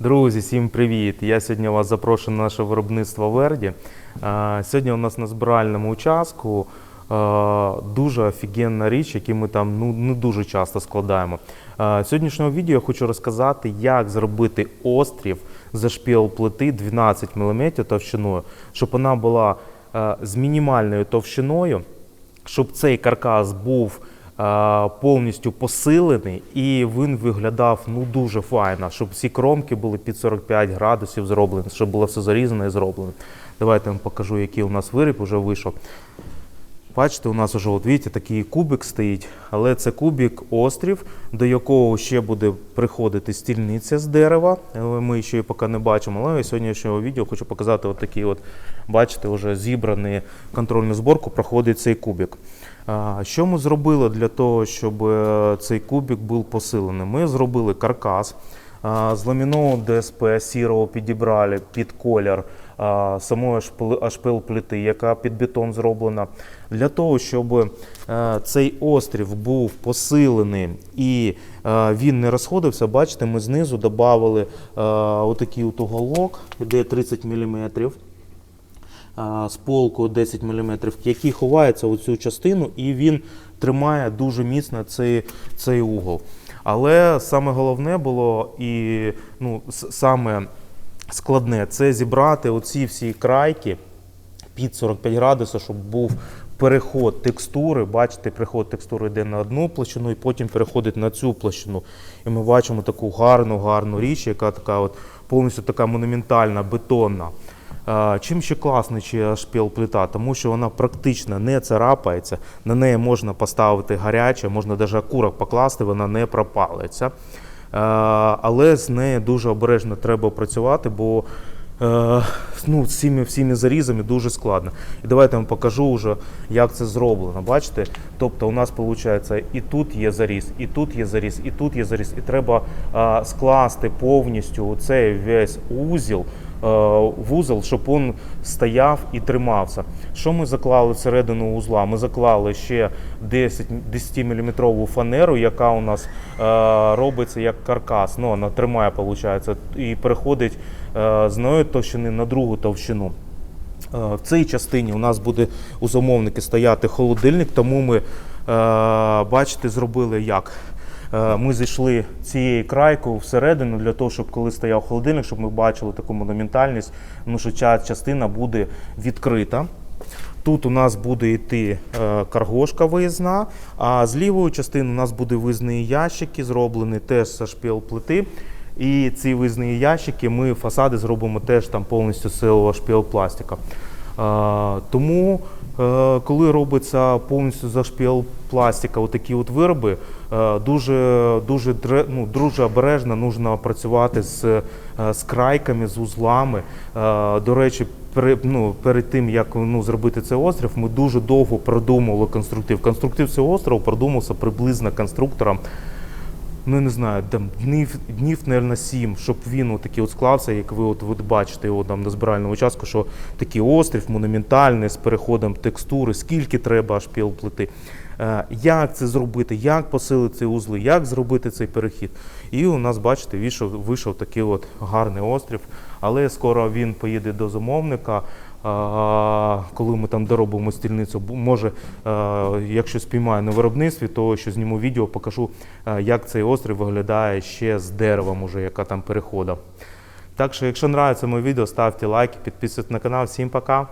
Друзі, всім привіт! Я сьогодні вас запрошую на наше виробництво Верді. Сьогодні у нас на збиральному участку дуже офігенна річ, яку ми там ну, не дуже часто складаємо. Сьогоднішнього відео я хочу розказати, як зробити острів за шпіл плити 12 мм товщиною, щоб вона була з мінімальною товщиною, щоб цей каркас був повністю посилений і він виглядав ну дуже файно, щоб всі кромки були під 45 градусів зроблені, щоб було все зарізане і зроблено. Давайте я вам покажу, який у нас виріб вже вийшов. Бачите, у нас вже от, бачите, такий кубик стоїть, але це кубик острів, до якого ще буде приходити стільниця з дерева. Ми ще її поки не бачимо. Але сьогоднішнього відео хочу показати от такий от, бачите, вже зібраний контрольну зборку проходить цей кубик. Що ми зробили для того, щоб е, цей кубик був посилений? Ми зробили каркас. З ламінового ДСП сірого підібрали під колір самої шпил- ашпил плити, яка під бетон зроблена. Для того, щоб е, цей острів був посилений і е, він не розходився, бачите, ми знизу додали е, отакий от уголок, де 30 мм з полку 10 мм, який ховається у цю частину, і він тримає дуже міцно цей, цей угол. Але саме головне було і ну, саме складне це зібрати оці всі крайки під 45 градусів, щоб був переход текстури. Бачите, переход текстури йде на одну площину і потім переходить на цю площину. І ми бачимо таку гарну, гарну річ, яка така от повністю така монументальна, бетонна. Чим ще класний чи шпіл плита? Тому що вона практично не царапається, на неї можна поставити гаряче, можна навіть окурок покласти, вона не пропалиться. Але з нею дуже обережно треба працювати, бо е, ну, цими всіми зарізами дуже складно. І давайте я вам покажу вже, як це зроблено. Бачите? Тобто у нас виходить і тут є заріз, і тут є заріз, і тут є заріз. І треба скласти повністю цей весь узіл. Е, Вузол, щоб він стояв і тримався. Що ми заклали всередину узла? Ми заклали ще 10, 10-мм фанеру, яка у нас е, робиться як каркас. Ну, вона тримає, виходить, і переходить е, з одної товщини на другу товщину. Е, В цій частині у нас буде у замовники стояти холодильник, тому ми, е, бачите, зробили як. Е, Ми зайшли цією крайкою всередину для того, щоб коли стояв холодильник, щоб ми бачили таку монументальність, тому що ця частина буде відкрита. Тут у нас буде йти каргошка виїзна, а з лівої частини у нас буде виїзні ящики, зроблені теж з шпіл плити. І ці виїзні ящики ми фасади зробимо теж там повністю з силового шпіл пластика. Е, тому, е, коли робиться повністю за шпіл пластика, отакі от вироби, е, дуже, дуже, ну, дуже обережно нужно працювати з, з крайками, з узлами. До речі, перед, ну, перед тим, як ну, зробити цей острів, ми дуже довго продумували конструктив. Конструктив цього острову продумався приблизно конструктором ну не знаю, там днів, днів, мабуть, сім, щоб він отакий от склався, як ви от, от бачите його там на збиральному участку, що такий острів монументальний з переходом текстури, скільки треба аж піл плити. Е, Як це зробити, як посилити узли, як зробити цей перехід. І у нас, бачите, вийшов, вийшов такий от гарний острів, але скоро він поїде до замовника. Коли ми там доробимо стільницю, може, якщо спіймаю на виробництві, то що зніму відео, покажу, як цей острів виглядає ще з деревом, уже, яка там перехода. Так що, якщо подобається моє відео, ставте лайки, підписуйтесь на канал. Всім пока!